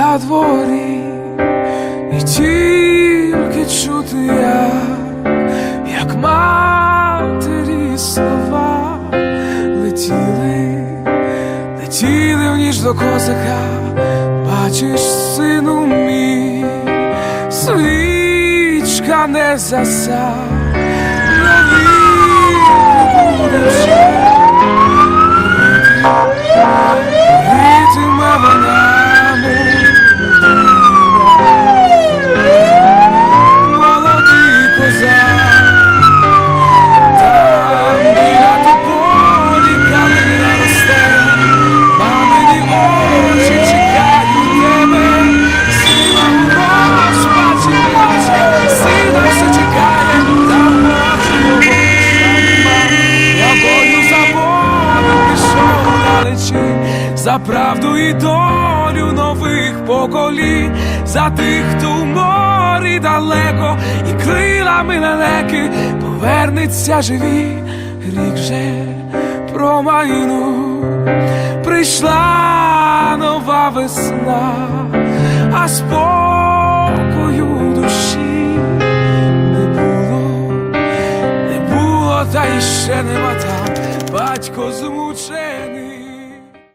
на дворі, і тільки чути я, як матері слова летіли, летіли в ніч до козака, бачиш, сину мій, свічка не заса. За правду і долю нових поколінь, за тих, хто в морі далеко, і крилами лелеки повернеться живі, рік же промайну прийшла нова весна, а спокою душі не було, не було, та й ще нема там. Батько змучений.